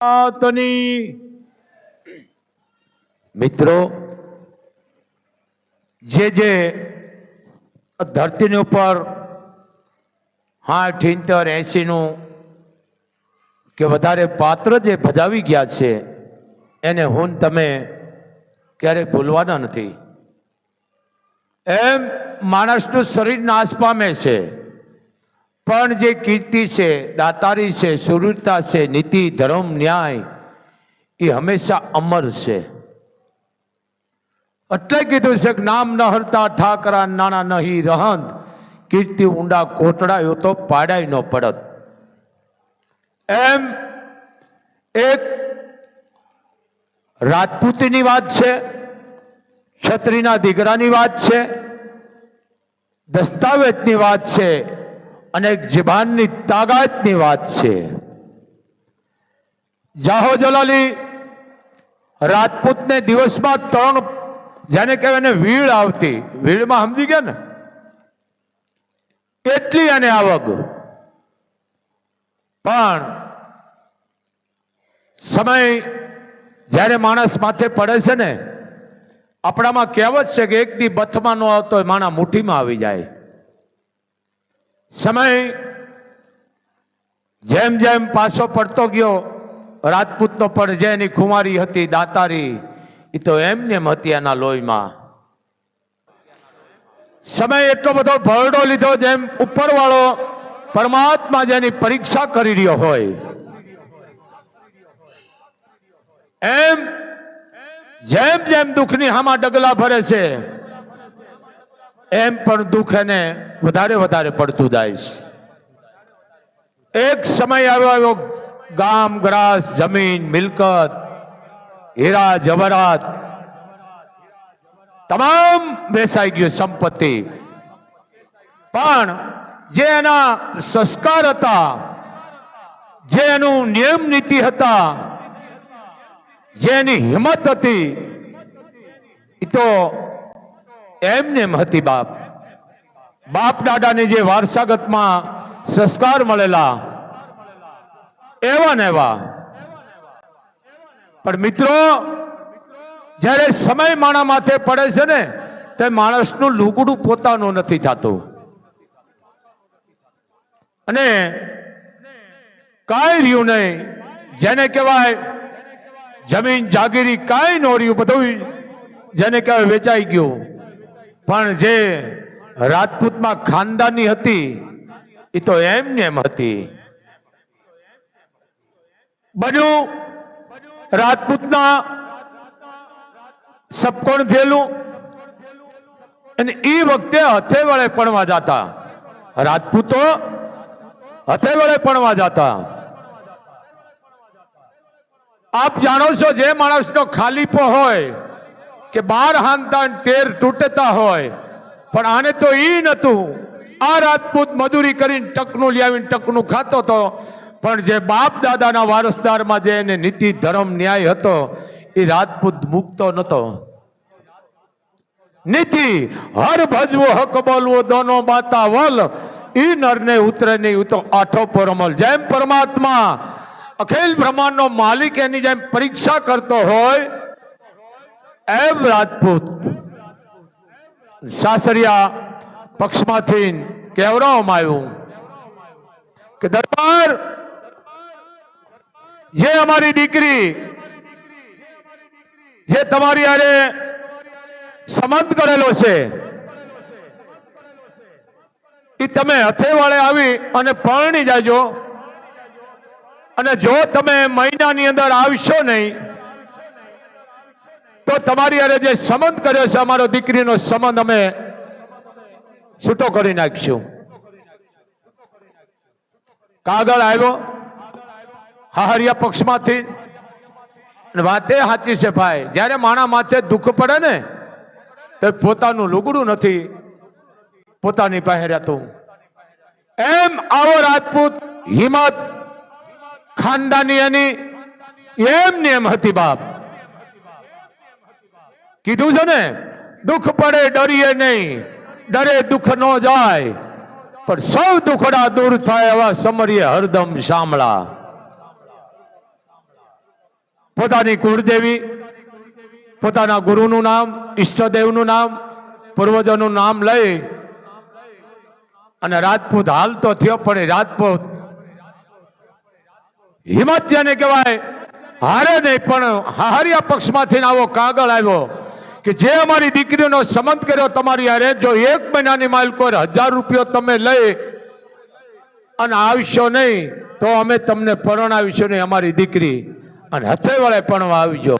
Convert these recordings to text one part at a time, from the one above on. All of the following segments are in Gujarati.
માતની મિત્રો, જે જે ધરતીની ઉપર સાઠ ઇંતર એસીનું કે વધારે પાત્ર જે ભજાવી ગયા છે, એને હું તમે ક્યારેય ભૂલવાના નથી. એમ માણસનું શરીર નાશ પામે છે. પણ જે કીર્તિ છે, દાતારી છે, સુરતા છે, નીતિ, ધર્મ, ન્યાય, એ હંમેશા અમર છે. એટલે કીધું છે કે નામ ન હરતા ઠાકરા નાના નહીં રહંત. કીર્તિ ઊંડા કોટડાયો તો પાડાય ન પડત. એમ એક રાજપૂતની વાત છે, છત્રીના દીકરાની વાત છે, દસ્તાવેજની વાત છે અને એક જીભાનની તાકાતની વાત છે. જાહો જલાલી, રાજપૂતને દિવસમાં ત્રણ, જેને કહેવાય ને વીળ આવતી, વીળમાં સમજી ગયા ને? એટલી અને આવક. પણ સમય જ્યારે માણસ માથે પડે છે ને, આપણામાં કહેવત છે કે એક દી બથમાં ન આવતો હોય, માણા મુઠ્ઠીમાં આવી જાય. સમય જેમ જેમ પાછો પડતો ગયો, રાજપૂતનો પણ જે એની ખુમારી હતી, દાતારી એ તો એમને એમ હતી એના લોહીમાં. સમય એટલો બધો ભરડો લીધો જેમ ઉપરવાળો પરમાત્મા જેની પરીક્ષા કરી રહ્યો હોય. એમ, જેમ જેમ દુઃખની હામાં ડગલા ભરે છે એમ પણ દુઃખ એને વધારે વધારે પડતું જાય છે. એક સમય આવ્યો ગામ, ગ્રાસ, જમીન, મિલકત, હીરા જવરાત તમામ વેસાઈ ગયું સંપત્તિ. પણ જે એના સંસ્કાર હતા, જે એનું નિયમ નીતિ હતા, જે એની હિંમત હતી એ તો એમને એમ હતી બાપ. બાપ દાદાની જે વારસાગતમાં સંસ્કાર મળેલા, એવા ને એવા. પણ મિત્રો, જ્યારે સમય માણા માથે પડે છે ને, તે માણસનું લુગડું પોતાનું નથી થતું. અને કાંઈ રહ્યું નહીં. જેને કહેવાય, જમીન જાગીરી કાંઈ ન રહ્યું. બધું જેને કહેવાય વેચાઈ ગયું. પણ જે રાજપૂતમાં ખાનદાની હતી, એ તો એમને એમ હતી. બન્યું રાજપૂતના સપકોણ થયેલું અને એ વખતે હથે વડે પણવા જતા. રાજપૂતો હથે વડે પણવા જતા. આપ જાણો છો, જે માણસનો ખાલીપો હોય કે બાર હાંતાણ તેર તૂટતા હોય. પણ આને તો એ નતું. આ રાજપૂત મજૂરી કરીને ટકનું લ્યાવીને ટકનું ખાતો હતો પણ જે બાપ દાદાના વારસદારમાં જે એને નીતિ, ધર્મ, ન્યાય હતો, એ રાજપૂત મૂકતો નતો. નીતિ, હર ભજવો, હક બોલવો, દોનો માતા વલ, ઈ નરને ઉતરે નહીં તો આઠો પરમલ. જેમ પરમાત્મા અખિલ બ્રહ્માંડનો માલિક એની જેમ પરીક્ષા કરતો હોય એમ રાજપૂત. સાસરિયા પક્ષમાંથી કહેવડાવવામાં આવ્યું કે, દરબાર, જે અમારી દીકરી, જે તમારી આરે સંબંધ કરેલો છે એ તમે હથેવાળે આવી અને પરણી જાજો. અને જો તમે મહિનાની અંદર આવશો નહીં તો તમારી અરે જે સંબંધ કર્યો છે, અમારો દીકરીનો સંબંધ અમે છૂટો કરી નાખીશું. કાગળ આવ્યો? હાહરિયા પક્ષમાંથી. વાતે સાચી છે ભાઈ. જ્યારે માણા માથે દુઃખ પડે ને, તો પોતાનું લુગડું નથી, પોતાની પાસે રહેતું એમ આવો રાજપૂત હિંમત ખાનદાની એની એમ ને એમ હતી બાપ. કીધું છે ને, દુઃખ પડે, ડરીએ નહીં. ડરે દુઃખ ન જાય. પણ સૌ દુખડા દૂર થાય એવા સમરીએ હરદમ શામળા. પોતાની કુળદેવી, પોતાના ગુરુનું નામ, ઈષ્ટદેવનું નામ, પૂર્વજોનું નામ લઈ અને રાજપૂત હાલ તો થયો, પણ રાજપૂત હિંમત કહેવાય, હારે નહીં, પણ હારિયા પક્ષમાંથી આવો કાગળ આવ્યો. કે જે અમારી દીકરીનો સંબંધ કર્યો તમારી હારે, જો એક મહિનાની માલિકો હજાર રૂપિયો તમે લઈ અને આવશો નહીં, તો અમે તમને પરણાવીશું નહીં અમારી દીકરી. અને હથે પણ પરણવા આવજો.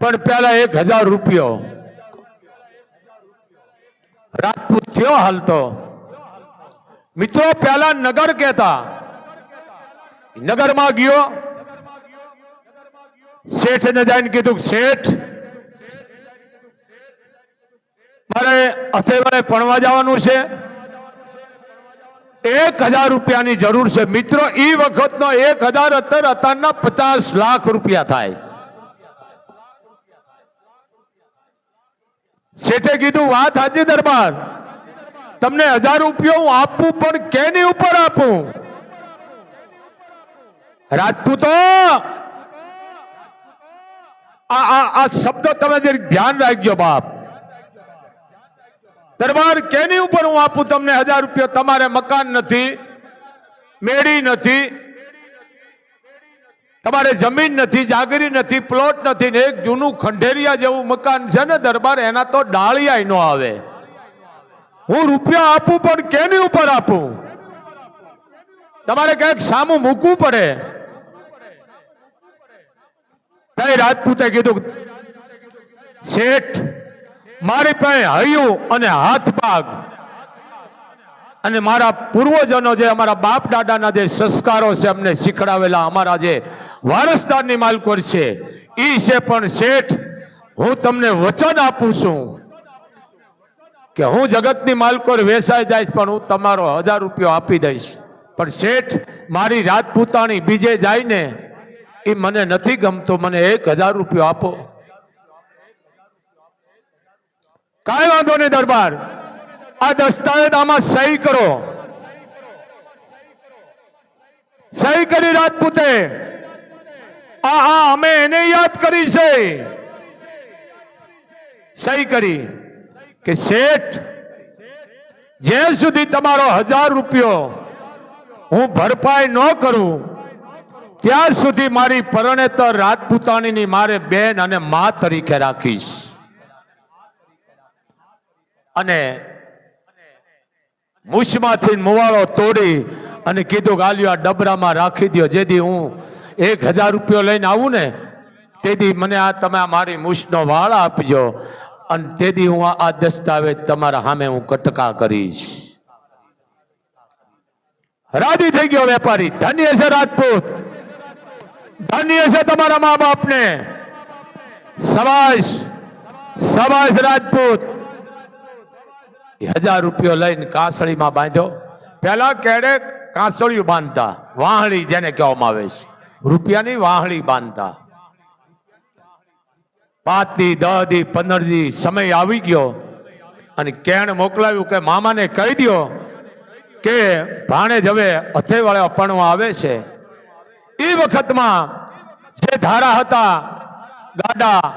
પણ પહેલા એક હજાર રૂપિયો. રાજપૂત થયો હાલતો. મિત્રો, પહેલા નગર કહેતા. નગરમાં ગયો. શેઠને જઈને કીધું, શેઠ મારે અથેવાળે ભણવા જવાનું છે. એક હજાર રૂપિયાની જરૂર છે. મિત્રો એ વખતનો એક હજાર અત્યારે અત્યારના પચાસ લાખ રૂપિયા થાય. શેઠે કીધું, વાત હાજી દરબાર. તમને હજાર રૂપિયા હું આપું, પણ કેની ઉપર આપું? રાજપૂતો આ શબ્દ તમે જે ધ્યાન રાખજો બાપ. દરબાર કેની ઉપર હું આપું તમને હજાર રૂપિયા? તમારે મકાન નથી, મેળી નથી, તમારે જમીન નથી, જાગરી નથી, પ્લોટ નથી ને એક જૂનું ખંડેરિયા જેવું મકાન છે ને દરબાર, એના તો ડાળિયા નો આવે. હું રૂપિયા આપું પણ કેની ઉપર આપું? તમારે કંઈક સામું મૂકવું પડે? તઈ રાજપૂતે કીધું. શેઠ મારી પાસે હૈયું અને હાથ પાગ અને મારા પૂર્વજનો જે અમારા બાપ દાદાના જે સંસ્કારો છે અમને શીખડાવેલા, અમારા જે વારસદારની માલકોર છે એ છે પણ શેઠ, હું તમને વચન આપું છું કે હું જગતની માલકોર વેસાઈ જઈશ, પણ હું તમારો હજાર રૂપિયો આપી દઈશ. પણ શેઠ, મારી રાજપૂતાણી બીજે જાય ને એ મને નથી ગમતો, મને એક હજાર રૂપિયો આપો. કાંઈ વાંધો નહીં દરબાર. આ દસ્તાવેજ આમાં સહી કરો. સહી કરી રાજપૂતે. આ હા અમે એને યાદ કરી છે. સહી કરી કે શેઠ જ્યાં સુધી તમારો હજાર રૂપિયો હું ભરપાઈ ન કરું, ત્યાં સુધી મારી પરણેતર રાજપૂતાણીની મારે બેન અને મા તરીકે રાખીશ. અને મૂછમાંથી મુવાળો તોડી અને કીધું કે આલ્યો આ ડબરામાં રાખી દો જેથી હું એક હજાર રૂપિયો લઈને આવું ને, તેથી મને આ તમે મારી મૂછનો વાળ આપજો. અને તેથી હું આ- દસ્તાવેજ તમારા સામે હું કટકા કરીશ. રાજી થઈ ગયો વેપારી. ધન્ય છે રાજપૂત. ધન્ય છે તમારા મા બાપને. સબાશ સબાશ રાજપૂત. હજાર રૂપિયો લઈને કાસળીમાં બાંધ્યો પેલા કેડે કાસળિયું બાંધતા. વાહળી જેને કહેવામાં આવે છે. રૂપિયાની વાહળી બાંધતા. પાંચ દી દસ દી પંદર દી સમય આવી ગયો અને કેણ મોકલાવ્યું કે મામાને કહી દો કે ભાણેજ હવે હથેવાળે અપણવા આવે છે. એ વખતમાં જે ધારા હતા ગાડા,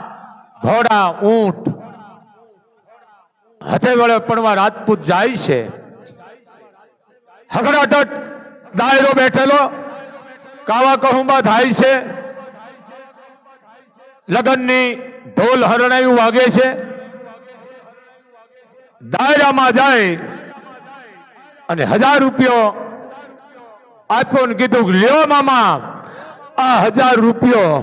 ઘોડા, ઊંટ હાથે વડે પડવા રાજપૂત જાય છે. હગડાટટ દાયરો બેઠેલો, કાવા કહુંબા થાય છે. લગનની ઢોલ હરણાયું વાગે છે. દાયરામાં જાય અને હજાર રૂપિયો આપ્યો ને કીધું લ્યો મામા, આ હજાર રૂપિયો.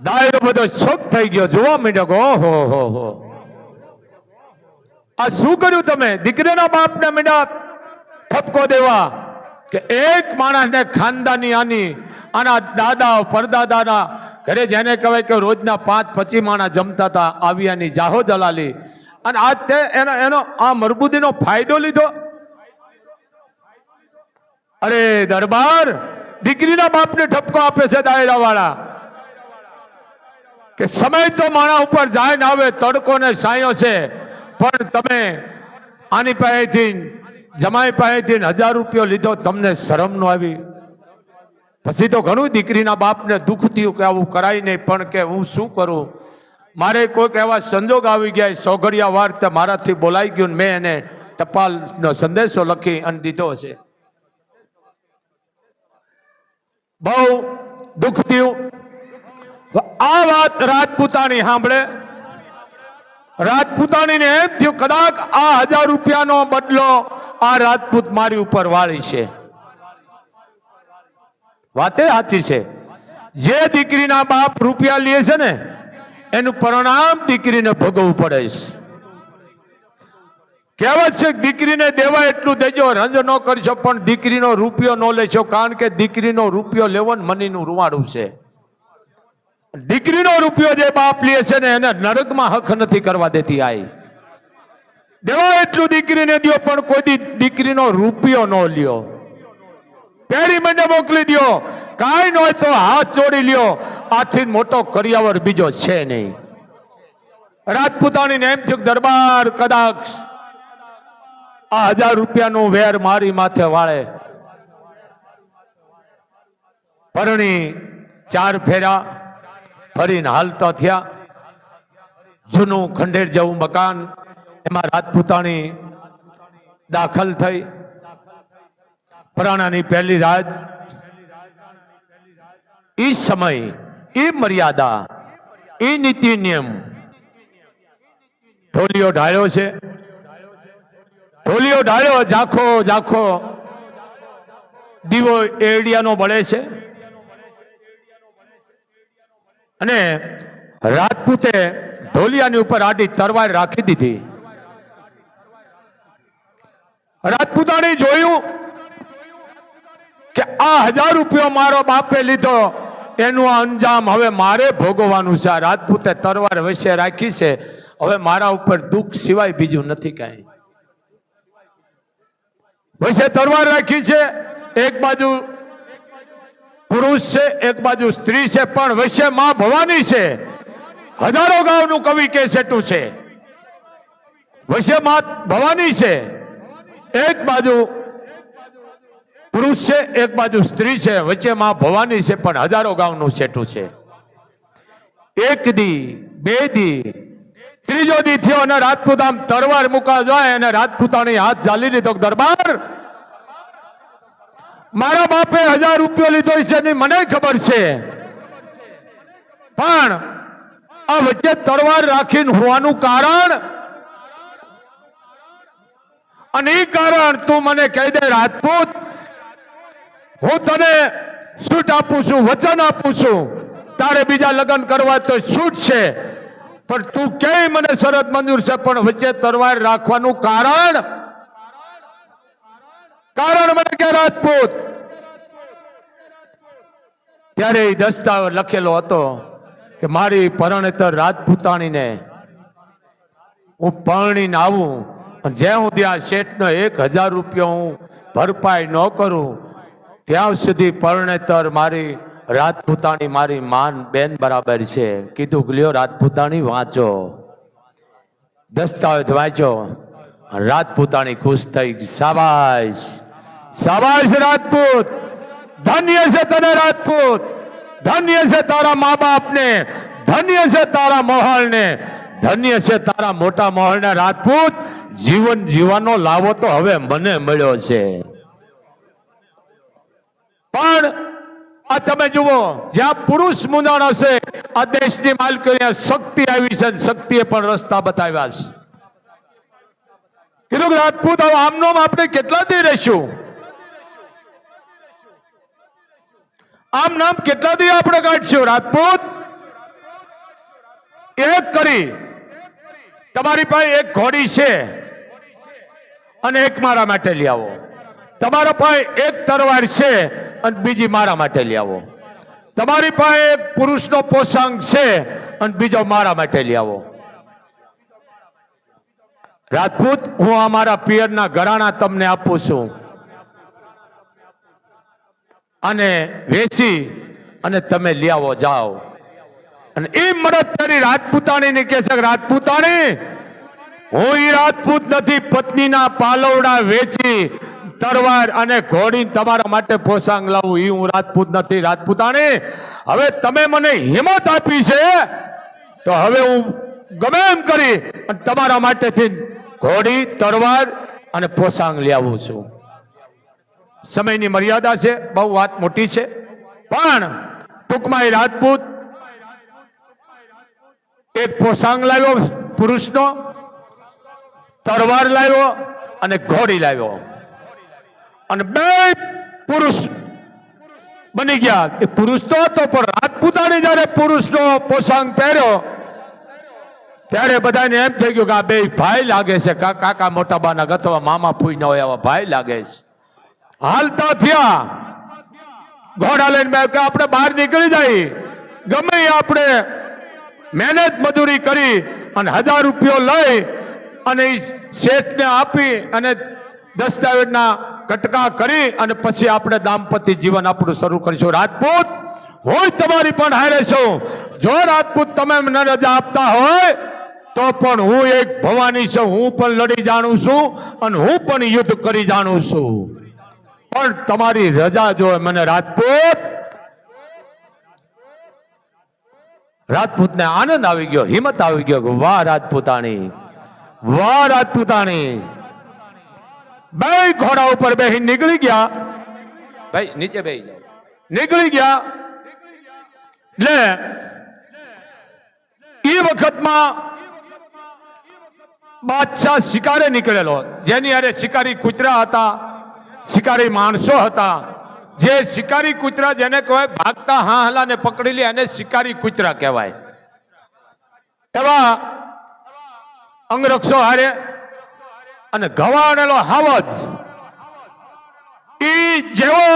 દાયરો બધો શોક થઈ ગયો. જોવા માંડ્યો કે, ઓહો, હો હો. આ શું કર્યું તમે? દીકરીના બાપને મીંડા ઠપકો દેવા કે એક માણસને ખાનદાની આની આના દાદા, પરદાદાના ઘરે જેને કહેવાય કે રોજના પાંચ, પચીસ માણસ જમતા હતા, આવ્યાની જાહો દલાલી. અને આજ તે એનો એનો, આ મરબૂદીનો ફાયદો લીધો. અરે દરબાર, દીકરીના બાપને ઠપકો આપે છે દાયરા વાળા કે સમય તો માણા ઉપર જાય ને આવે તડકો ને સાયો છે. પણ તમે આની પાસેથી જમાઈ પાસેથી હજાર રૂપિયો લીધો, તમને શરમ નો આવી. પછી તો ઘણું દીકરીના બાપને દુઃખ થયું કે આવું કરાય નહીં, પણ કે હું શું કરું? મારે કોઈક એવા સંજોગ આવી ગયા, સોગડિયા વાર તે મારાથી બોલાઈ ગયું મેં એને ટપાલનો સંદેશો લખી અને દીધો છે. બહુ દુઃખ થયું. આ વાત રાજપૂતાણી સાંભળે. રાજપૂતાણીને એમ થયું, કદાચ આ હજાર રૂપિયાનો બદલો આ રાજપૂત મારી ઉપર વાળી છે. વાતે સાચી છે. જે દીકરીના બાપ રૂપિયા લે છે ને, એનું પરિણામ દીકરીને ભોગવવું પડે છે. કહેવત છે, દીકરીને દેવા એટલું દેજો, રંજ ન કરશો, પણ દીકરીનો રૂપિયો ન લેશો, કારણ કે દીકરીનો રૂપિયો લેવો મનીનું રૂવાડું છે. દીકરીનો રૂપિયો જે બાપ લે છે ને એને નરકમાં હક નથી કરવા દેતી આઈ. દેવા એટલું દીકરીને દો પણ કોઈ દી દીકરીનો રૂપિયો ન લ્યો. પેરી મને મોકલી દ્યો. કાંઈ ન હોય તો હાથ જોડી લ્યો. આથી મોટો કરિયાવર બીજો છે નહીં. રાજપૂતાણીને એમ થયું દરબાર કદાચ આ હજાર રૂપિયાનું વેર મારી માથે વાળે. પરણી ચાર ફેરા ફરીને હાલતા થયા. જૂનું ખંડેર જેવું મકાન એમાં રાજપૂતાણી દાખલ થઈ. પરાણાની પહેલી રાત એ સમય એ મર્યાદા એ નીતિ નિયમ. ઢોલિયો ઢાળ્યો છે. ઢોલિયો ઢાળ્યો, ઝાખો ઝાખો. દીવો એડિયાનો બળે છે. અને રાજપૂતે ઢોલિયાની ઉપર આડી તરવાર રાખી દીધી. રાજપૂતાણી જોયું કે આ હજાર રૂપિયો મારો બાપે લીધો, એનું આ અંજામ હવે મારે ભોગવવાનું છે. આ રાજપૂતે તરવાર વચ્ચે રાખી છે. હવે મારા ઉપર દુઃખ સિવાય બીજું નથી કાંઈ. વચ્ચે તરવાર રાખી છે. એક બાજુ પુરુષ છે, એક બાજુ સ્ત્રી છે, પણ વૈશ્યમાં ભવાની છે. હજારો ગામનું કવિ કે સેટું છે. વૈશ્યમાં ભવાની છે. એક બાજુ પુરુષ છે, એક બાજુ સ્ત્રી છે વચ્ચે માં ભવાની છે, પણ હજારો ગામનું સેટું છે. એક દી, બે દી, ત્રીજો દી થયો અને રાજપૂત આમ તરવાર મુકા જાય અને રાજપૂતાની હાથ ઝાલી લીધો દરબાર મારા બાપે હજાર રૂપિયો લીધો છે એની મને ખબર છે. પણ આ વચ્ચે તરવાર રાખીને હોવાનું કારણ? અને એ કારણ તું મને કહી દે રાજપૂત, હું તને છૂટ આપું છું, વચન આપું છું. તારે બીજા લગ્ન કરવા તો છૂટ છે. પણ તું કે મને શરત મંજૂર છે, પણ વચ્ચે તરવાર રાખવાનું કારણ? કારણ કે રાજપૂત. ત્યારે એ દસ્તાવેજ લખેલો હતો કે મારી પરણેતર રાજપૂતાણીને હું પરણીને આવું. અને જ્યાં સુધી આ શેઠનો એક હજાર રૂપિયા હું ભરપાઈ ન કરું, ત્યાં સુધી પરણેતર મારી રાજપૂતાણી મારી માન બેન બરાબર છે. કીધું કે લ્યો રાજપૂતાણી વાંચો. દસ્તાવેજ વાંચો રાજપૂતાણી ખુશ થઈ, સાબાશ. સાબાશ રાજપૂત. ધન્ય છે તને રાજપૂત. ધન્ય છે તારા મા બાપને ધન્ય છે તારા મહોલને ધન્ય છે તારા મોટા મહોલને રાજપૂત. જીવન જીવવાનો લાવો તો હવે મને મળ્યો છે. પણ આ તમે જુઓ, જ્યાં પુરુષ મુંદાણ હશે આ દેશની માલકીને શક્તિ આવી છે શક્તિએ પણ રસ્તા બતાવ્યા છે. કીધું રાજપૂત આમનો આપણે કેટલા દે રહીશું? આમ નામ કેટલા દી આપણે કાઢશું? રાજપૂત? એક કરી. તમારી પાસે એક ઘોડી છે. અને એક મારા માટે લઈ આવો. તમારા પાસે એક તરવાર છે અને બીજી મારા માટે લઈ આવો. તમારી પાસે એક પુરુષનો પોષાંગ છે અને બીજો મારા માટે લઈ આવો. રાજપૂત, હું અમારા પિયરના ઘરાણા તમને આપું છું. અને વેચી અને તમે લ્યાવો જાઓ. અને એ મદદ કરી રાજપૂતાણીને કહે છે રાજપૂતાણી, હું એ રાજપૂત નથી, પત્નીના પાલવડા વેચી, તરવાર અને ઘોડી તમારા માટે પોસાંગ લાવું. એ હું રાજપૂત નથી, રાજપૂતાણી. હવે તમે મને હિંમત આપી છે, તો હવે હું ગમે એમ કરી તમારા માટેથી ઘોડી, તરવાર અને પોસાંગ લાવું છું. સમયની મર્યાદા છે, બહુ વાત મોટી છે. પણ ટૂંકમાં એ રાજપૂત એક પોસાંગ લાવ્યો પુરુષનો તરવાર લાવ્યો અને ઘોડી લાવ્યો. અને બે પુરુષ બની ગયા. એ પુરુષ તો હતો, પણ રાજપૂતાને જયારે પુરુષનો પોશાંગ પહેર્યો, ત્યારે બધાને એમ થઈ ગયું કે આ બે ભાઈ લાગે છે. કાકા મોટા બાના અથવા મામા ફૂઈ ન હોય, આવા ભાઈ લાગે છે. હાલતા થયા. ઘોડા લઈને બે કે આપણે બહાર નીકળી જાય. ગમે આપણે મહેનત મજૂરી કરી અને હજાર રૂપિયો લઈ અને શેઠને આપી અને દસ્તાવેજના કટકા કરી અને પછી આપણે દાંપત્ય જીવન આપણું શરૂ કરીશું. રાજપૂત હોય તમારી પણ હારે છો. જો રાજપૂત તમે મને રજા આપતા હોય, તો પણ હું એક ભવાની છું. હું પણ લડી જાણું છું અને હું પણ યુદ્ધ કરી જાણું છું. પણ તમારી રજા જો મને રાજપૂત. રાજપૂતને આનંદ આવી ગયો હિંમત આવી ગયો વાહ રાજપૂતાણી વાહ રાજપૂતાણી. બે ઘોડા ઉપર બે નીકળી ગયા. ભાઈ નીચે બે નીકળી ગયા. લે એ વખતમાં બાદશાહ શિકારે નીકળેલો જેની અરે શિકારી કૂતરા હતા. શિકારી માણસો હતા. જે શિકારી કૂતરા જેને કહેવાય, ભાગતા હા હલાને પકડી લે, એને શિકારી કૂતરા કહેવાય. એવા અંગરક્ષો હારે અને ગવાણેલો હાવજ. ઈ જેવો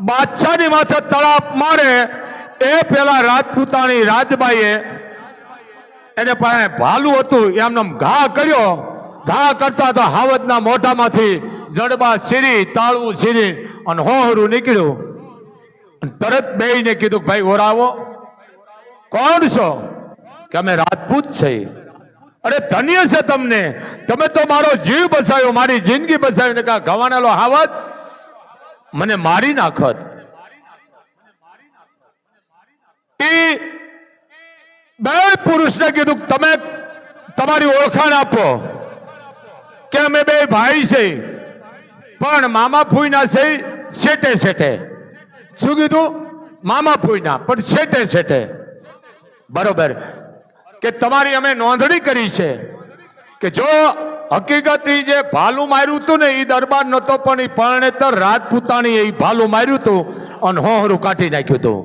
બાદશાહની માથે તળાપ મારે એ પેલા રાજપૂતાની રાજબાઈએ એને પાસે ભાલું હતું એમને ઘા કર્યો. ઘા કરતા તો હાવતના મોઢામાંથી જડબા સીરી, તાળવું સીરી અને હોહરું નીકળ્યું. તરત બેયને કીધું ભાઈ, ઓરાવો. કોણ છો? કે અમે રાજપૂત છે. અરે, ધન્ય છે તમને. તમે તો મારો જીવ બસાવ્યો, મારી જિંદગી બસાવી. ને કા, ગવાણેલો હાવત મને મારી નાખત. એ બે પુરુષને કીધું તમે તમારી ઓળખાણ આપો. કે અમે બે ભાઈ છે. પણ મામા ફૂઈના છે શેટે શેટે શું કીધું? મામા ફૂઈના, પણ સેટે શેટે બરોબર. કે તમારી અમે નોંધણી કરી છે કે જો હકીકત એ જે ભાલું માર્યું હતું ને એ દરબાર નતો પણ એ પરણેતર રાજપૂતાણી એ ભાલું માર્યું હતું અને હોહરું કાઢી નાખ્યું હતું.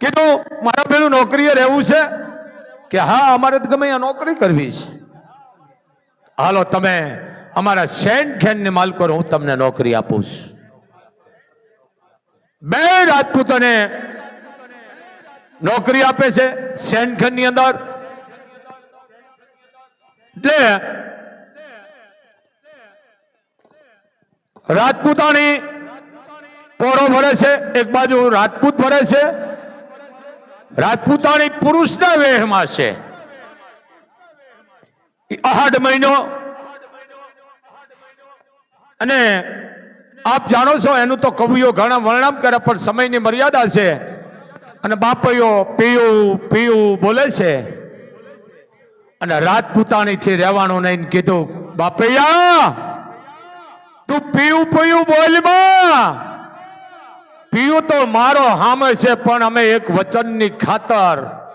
કીધું, મારા પેલું નોકરીએ રહેવું છે? કે, હા, અમારે તો ગમે નોકરી કરવી છે. હાલો, તમે અમારા સેન્ટ ખેન ને માલ કરો હું તમને નોકરી આપું છું. બે રાજપૂતોને નોકરી આપે છે સેન્ટ ખેનની અંદર. એટલે રાજપૂતાણી પોરો ભરે છે, એક બાજુ રાજપૂત ભરે છે. રાજપૂતાણી પુરુષના વેહમાં છે. ઈ અહાડ મહિનો. અને આપ જાણો છો, એનું તો કવિઓ ઘણા વર્ણન કરે, પણ સમયની મર્યાદા છે. અને બાપૈયો પીયું પીયું બોલે છે. અને રાજપૂતાણીથી રહેવાનું નહીં કીધું, બાપૈયા, તું પીયું પીયું બોલમાં પીયું તો મારો હામે છે, પણ અમે એક વચનની ખાતર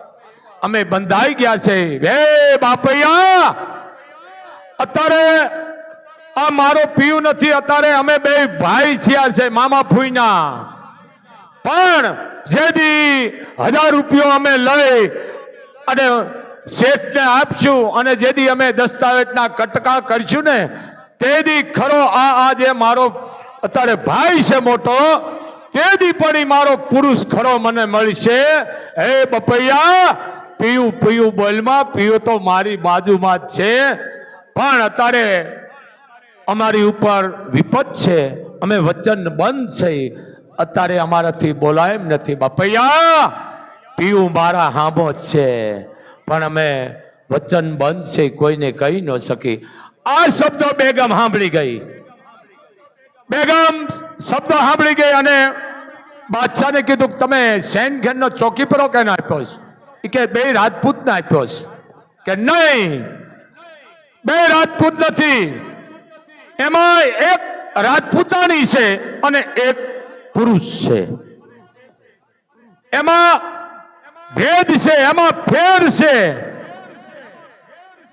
અમે બંધાઈ ગયા છે. હે બાપૈયા! અત્યારે આ મારો પીવ નથી, અત્યારે અમે બે ભાઈ થયા છે, મામા ફૂઈના. પણ જેથી હજાર રૂપિયો અમે લઈ અને શેઠને આપશું અને જેથી અમે દસ્તાવેજના કટકા કરશું ને તેથી ખરો આ આ જે મારો અત્યારે ભાઈ છે મોટો તેથી પણ મારો પુરુષ ખરો મને મળશે. હે બપૈયા! પીયું પીયું બોલમાં, પીયું તો મારી બાજુમાં જ છે. પણ અત્યારે અમારી ઉપર વિપત છે, અમે વચન બંધ છે. અત્યારે અમારાથી બોલાય એમ નથી. બાપૈયા પીવું મારા હાંભો જ છે. પણ અમે વચન બંધ છે, કોઈને કહી ન શકી. આ શબ્દો બેગમ સાંભળી ગઈ. બેગમ શબ્દો સાંભળી ગઈ અને બાદશાહને કીધું તમે સેન ઘેરનો ચોકી પર કેને આપ્યો છે? ઈ કે બે રાજપૂતને આપ્યો છે. કે નહીં. બે રાજપૂત નથી. એમાં એક રાજપૂતાણી છે અને એક પુરુષ છે. એમાં ભેદ છે, એમાં ફેર છે.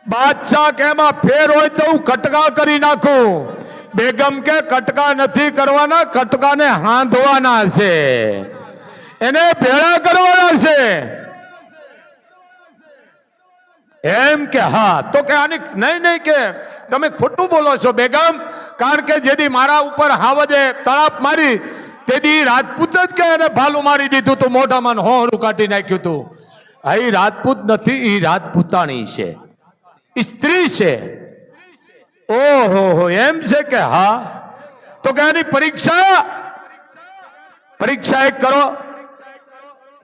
બાદશાહ કે એમાં ફેર હોય તો હું કટકા કરી નાખું. બેગમ કે કટકા નથી કરવાના, કટકાને હાંધવાના છે. એને ભેળા કરવાના છે. એમ કે, હા. તો કે, આની, નહીં નહીં, કે, તમે ખોટું બોલો છો, બેગમ. કારણ કે જેથી મારા ઉપર હાવજે તળાપ મારી તેથી રાજપૂત જ કે એને ભાલું મારી દીધું તું, મોઢામાં હોહરું કાઢી નાખ્યું તું. અહીં રાજપૂત નથી એ રાજપૂતાણી છે. સ્ત્રી છે. ઓહો, હો, એમ છે કે, હા. તો કે, આની પરીક્ષા? પરીક્ષા એક કરો.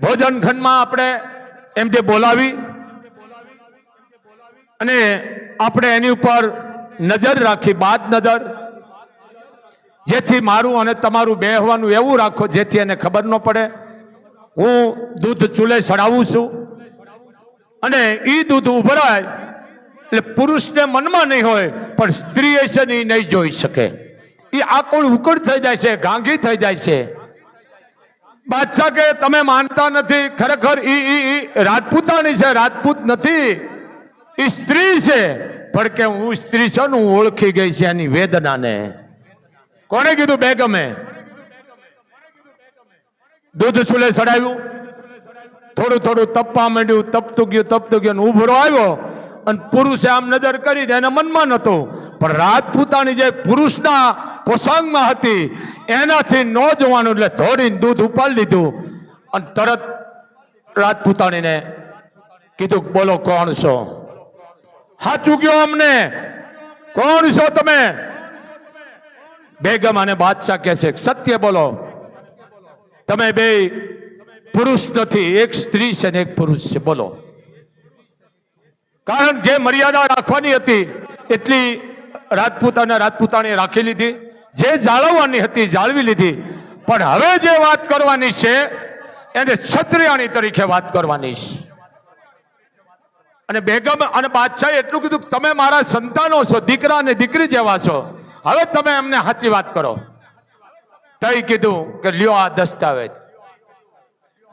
ભોજન ખંડમાં આપણે એમ જે બોલાવી અને આપણે એની ઉપર નજર રાખી, બાદ નજર. જેથી મારું અને તમારું બેહવાનું એવું રાખો, જેથી એને ખબર ન પડે. હું દૂધ ચૂલે ચડાવું છું. અને એ દૂધ ઉભરાય, એટલે પુરુષને મનમાં નહીં હોય, પણ સ્ત્રી છે ને નહીં જોઈ શકે. એ આકુળ ઉકળ થઈ જાય છે, ગાંગી થઈ જાય છે. બાદશાહ કે, તમે માનતા નથી, ખરેખર એ રાજપૂતાણી છે, રાજપૂત નથી. ઈ સ્ત્રી છે, પણ કે હું સ્ત્રી છું ને હું ઓળખી ગઈ છે એની વેદનાને? કોણે કીધું બેગમે? દૂધ સુલે ચડાવ્યું. થોડું થોડું તપવા માંડ્યું, તપતું ગયું તપતું ગયું ઉભરો આવ્યો. અને પુરુષે આમ નજર કરી એના મનમાં નહોતું. પણ રાજપૂતાની જે પુરુષના પોસાંગમાં હતી, એનાથી ન જોવાનું એટલે ધોડીને દૂધ ઉપાડી લીધું. અને તરત રાજપૂતાણીને કીધું, બોલો, કોણ છો? સાચું કયો અમને. કોણ છો તમે? બેગમ અને બાદશાહ કહે છે, સત્ય બોલો. તમે બે પુરુષ નથી, એક સ્ત્રી છે ને એક પુરુષ છે, બોલો. કારણ જે મર્યાદા રાખવાની હતી, એટલી રાજપૂત અને રાજપૂતાણી રાખી લીધી. જે જાળવવાની હતી, જાળવી લીધી. પણ હવે જે વાત કરવાની છે, એને છત્રિયાણી તરીકે વાત કરવાની છે. અને બેગમ અને બાદશાહે એટલું કીધું કે તમે મારા સંતાનો છો, દીકરા અને દીકરી જેવા છો. હવે તમે અમને સાચી વાત કરો. તઈ કીધું કે લ્યો આ દસ્તાવેજ.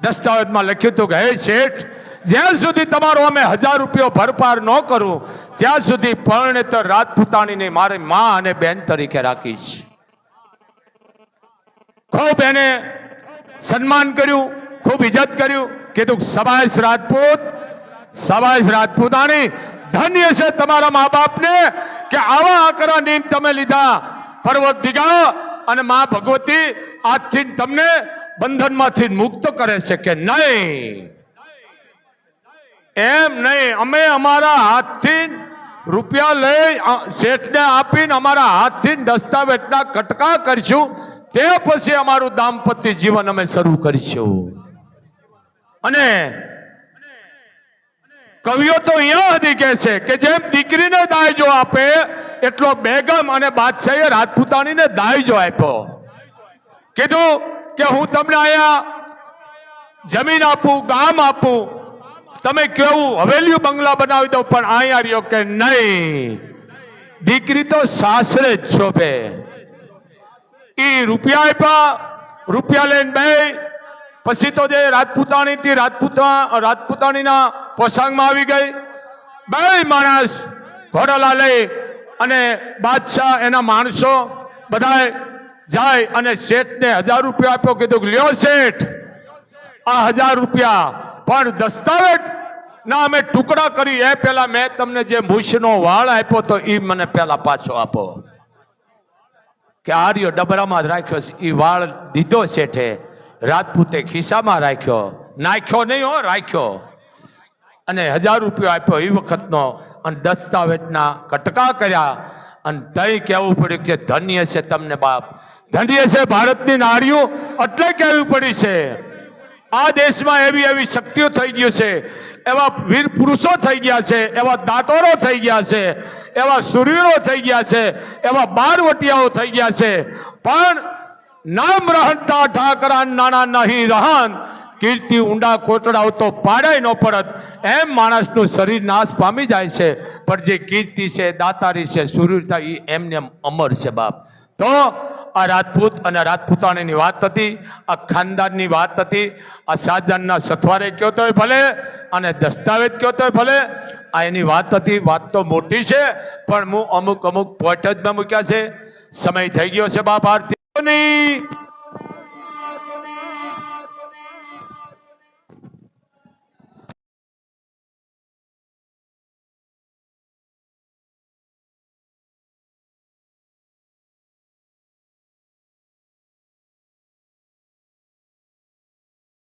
દસ્તાવેજમાં લખ્યું હતું કે, હે શેઠ, જ્યાં સુધી તમારો અમે હજાર રૂપિયો ભરપાર ન કરું, ત્યાં સુધી પરણેતર રાજપૂતાણીને મારી મા અને બેન તરીકે રાખીશ. ખૂબ એને સન્માન કર્યું, ખૂબ ઇજ્જત કર્યું. કીધું કે રાજપૂત સબાસ રાજપૂતાણી ધન્ય છે તમારા મા બાપને કે આવા આકરા નિયમ તમે લીધા. પર્વત દિગા અને મા ભગવતી આજથી તમને બંધનમાંથી મુક્ત કરે છે કે નહીં. એમ નહીં, અમે અમારા હાથથી રૂપિયા લઈ શેઠને આપીને અમારા હાથથી દસ્તાવેજના કટકા કરીશું. તે પછી અમારું દાંપત્ય જીવન અમે શરૂ કરીશું. અને કવિઓ તો અહીંયા સુધી કહે છે કે જેમ દીકરીને દાયજો આપે, એટલો બેગમ અને બાદશાહે રાજપૂતાણીને દાયજો આપ્યો. કીધું કે હું તમને અહીંયા જમીન આપું, ગામ આપું, તમે કેવું હવેલીયું બંગલા બનાવી દો પણ અહીંયા રહ્યો કે નહીં. દીકરી તો સાસરે જ શોભે. એ રૂપિયા આપ્યા, રૂપિયા લઈને બે પછી તો જે રાજપૂતાણીથી રાજપૂતા, રાજપૂતાણીના પોશાકમાં આવી ગઈ. બે માણસ ઘોડાલા લઈ અને બાદશાહ એના માણસો બધાએ જાય અને શેઠને હજાર રૂપિયા આપ્યો, કીધું લ્યો શેઠ, આ હજાર રૂપિયા. પણ દસ્તાવેજ ના અમે ટુકડા કરી. એ પેલા મેં તમને જે મૂછનો વાળ આપ્યો તો એ મને પેલા પાછો આપો. કે આર્યો ડબરામાં રાખ્યો છે. એ વાળ દીધો શેઠે. રાજપૂતે ખિસ્સામાં રાખ્યો. નાખ્યો નહીં હો, રાખ્યો. અને હજાર રૂપિયો આપ્યો એ વખતનો અને દસ્તાવેજના કટકા કર્યા. અને તઈ કહેવું પડ્યું કે ધન્ય છે તમને બાપ. ધન્ય છે ભારતની નારીઓ, એટલે કહેવી પડી છે. આ દેશમાં એવી એવી શક્તિઓ થઈ ગયું છે. એવા વીર પુરુષો થઈ ગયા છે, એવા દાતોરો થઈ ગયા છે, એવા સુરવીરો થઈ ગયા છે, એવા બારવટિયાઓ થઈ ગયા છે. પણ નામ રહનતા ઠાકરા નાણા નહીં રહન કીર્તિ ઊંડા કોટડાઓ તો પાડે ન પડત. એમ માણસનું શરીર નાશ પામી જાય છે. પણ જે કીર્તિ છે, દાતારી છે સુરવીરતા એ એમને એમ અમર છે બાપ. તો આ રાજપૂત અને રાજપૂતાણીની વાત હતી, આ ખાનદાનની વાત હતી, આ શાહજહાનના સથવારે કયો તોય ભલે અને દસ્તાવેજ કયો તોય ભલે, આ એની વાત હતી, વાત તો મોટી છે, પણ હું અમુક અમુક પોઈન્ટ જ મેં મૂક્યા છે. સમય થઈ ગયો છે બાપ ni